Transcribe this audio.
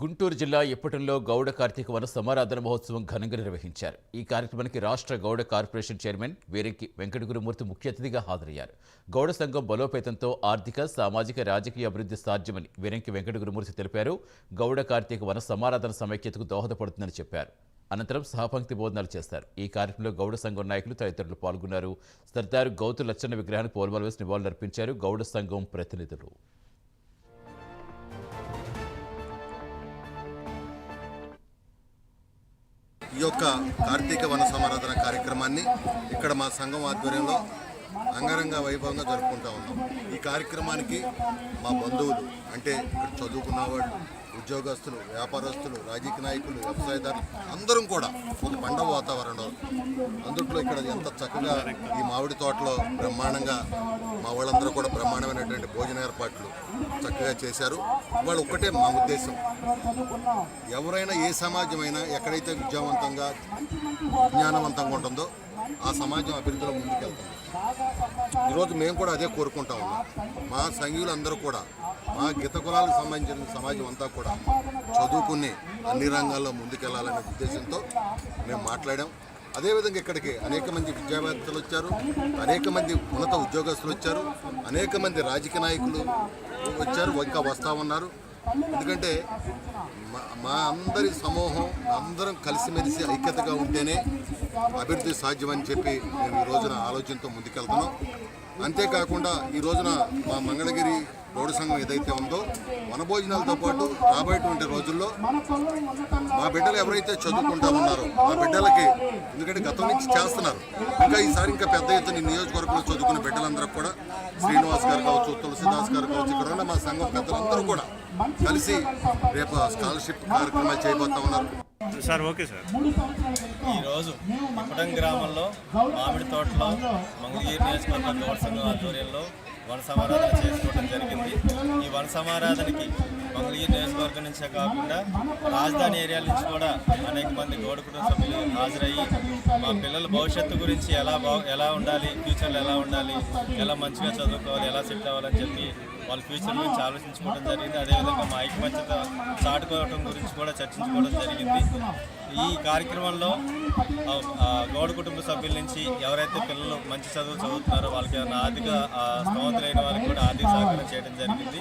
గుంటూరు జిల్లా ఇప్పటిలో గౌడ కార్తీక వన సమారాధన మహోత్సవం ఘనంగా నిర్వహించారు. ఈ కార్యక్రమానికి రాష్ట్ర గౌడ కార్పొరేషన్ చైర్మన్ వేరెక్కి వెంకట గురుమూర్తి ముఖ్య అతిథిగా హాజరయ్యారు. గౌడ సంఘం బలోపేతంతో ఆర్థిక సామాజిక రాజకీయ అభివృద్ధి సాధ్యమని వీరంకి వెంకట గురుమూర్తి తెలిపారు. గౌడ కార్తీక వన సమారాధన సమైక్యతకు దోహదపడుతుందని చెప్పారు. అనంతరం సహపంక్తి బోధనాలు చేస్తారు. ఈ కార్యక్రమంలో గౌడ సంఘం నాయకులు తదితరులు పాల్గొన్నారు. సర్దారు గౌతు లచ్చన్న విగ్రహానికి పూలమాల వేసి నివాళులర్పించారు గౌడ సంఘం ప్రతినిధులు. ఈ యొక్క కార్తీక వన సమారాధన కార్యక్రమాన్ని ఇక్కడ మా సంఘం ఆధ్వర్యంలో అంగరంగ వైభవంగా జరుపుకుంటా ఉన్నాం. ఈ కార్యక్రమానికి మా బంధువులు అంటే ఇక్కడ చదువుకున్న వాళ్ళు ఉద్యోగస్తులు వ్యాపారస్తులు రాజకీయ నాయకులు వ్యవసాయదారులు అందరం కూడా ఒక పండగ వాతావరణం అందుట్లో ఇక్కడ ఎంత చక్కగా ఈ మామిడి తోటలో బ్రహ్మాండంగా మా వాళ్ళందరూ కూడా బ్రహ్మాండమైనటువంటి భోజన ఏర్పాట్లు చక్కగా చేశారు. వాళ్ళు ఒక్కటే మా ఉద్దేశం. ఎవరైనా ఏ సమాజమైనా ఎక్కడైతే విద్యావంతంగా జ్ఞానవంతంగా ఉంటుందో ఆ సమాజం అభివృద్ధిలో ముందుకెళ్తుంది ఈరోజు మేము కూడా అదే కోరుకుంటా ఉన్నాం. మా సంఘీయులందరూ కూడా మా గీత కులాలకు సంబంధించిన సమాజం అంతా కూడా చదువుకుని అన్ని రంగాల్లో ముందుకెళ్ళాలనే ఉద్దేశంతో మేము మాట్లాడాం. అదేవిధంగా ఇక్కడికి అనేక మంది విద్యావేత్తలు వచ్చారు అనేక మంది ఉన్నత ఉద్యోగస్తులు వచ్చారు అనేక మంది రాజకీయ నాయకులు వచ్చారు ఇంకా వస్తూ ఉన్నారు. ఎందుకంటే మా- మా అందరి సమూహం అందరం కలిసిమెలిసి ఐక్యతగా ఉంటేనే అభివృద్ధి సాధ్యమని చెప్పి మేము ఈ రోజున ఆలోచనతో ముందుకెళ్తున్నాం. అంతేకాకుండా ఈ రోజున మా మంగళగిరి రోడ్డు సంఘం ఏదైతే ఉందో వనభోజనాలతో పాటు రాబోయేటువంటి రోజుల్లో మా బిడ్డలు ఎవరైతే చదువుకుంటా ఉన్నారో మా బిడ్డలకి ఎందుకంటే గతం నుంచి చేస్తున్నారు. ఇంకా ఈసారి ఇంకా పెద్ద ఎత్తున నియోజకవర్గంలో చదువుకున్న బిడ్డలందరూ కూడా శ్రీనివాస్ గారు కావచ్చు తులసిదాస్ గారు కావచ్చు ఇక్కడ ఉన్న మా సంఘం పెద్దలందరూ కూడా కలిసి రేపు స్కాలర్షిప్ కార్యక్రమాలు చేయబోతా ఉన్నారు. Sir okay sir. ఈరోజు కుటం గ్రామంలో మామిడి తోటలో మంగళగిరి నియోజకవర్గ గౌడ సంఘం ఆధ్వర్యంలో వన సమారాధన చేసుకోవడం జరిగింది. ఈ వన సమారాధనకి మంగళగిరి నియోజకవర్గం నుంచే కాకుండా రాజధాని ఏరియా నుంచి కూడా అనేక మంది గౌడ కుటుంబ సభ్యులు హాజరయ్యి మా పిల్లల భవిష్యత్తు గురించి ఎలా బా ఎలా ఉండాలి ఫ్యూచర్లో ఎలా ఉండాలి ఎలా మంచిగా చదువుకోవాలి ఎలా సెట్ అవ్వాలని చెప్పి వాళ్ళ ఫ్యూచర్ గురించి ఆలోచించుకోవడం జరిగింది. అదేవిధంగా మా ఐక్యమత్యత చాటుకోవడం గురించి కూడా చర్చించుకోవడం జరిగింది. ఈ కార్యక్రమంలో ఆ, గౌడ కుటుంబ సభ్యుల నుంచి ఎవరైతే పిల్లలు మంచి చదువు చదువుతున్నారో వాళ్ళకి ఏమైనా ఆర్థిక స్తోమత లేని వాళ్ళకి కూడా ఆర్థిక సహకారం చేయడం జరిగింది.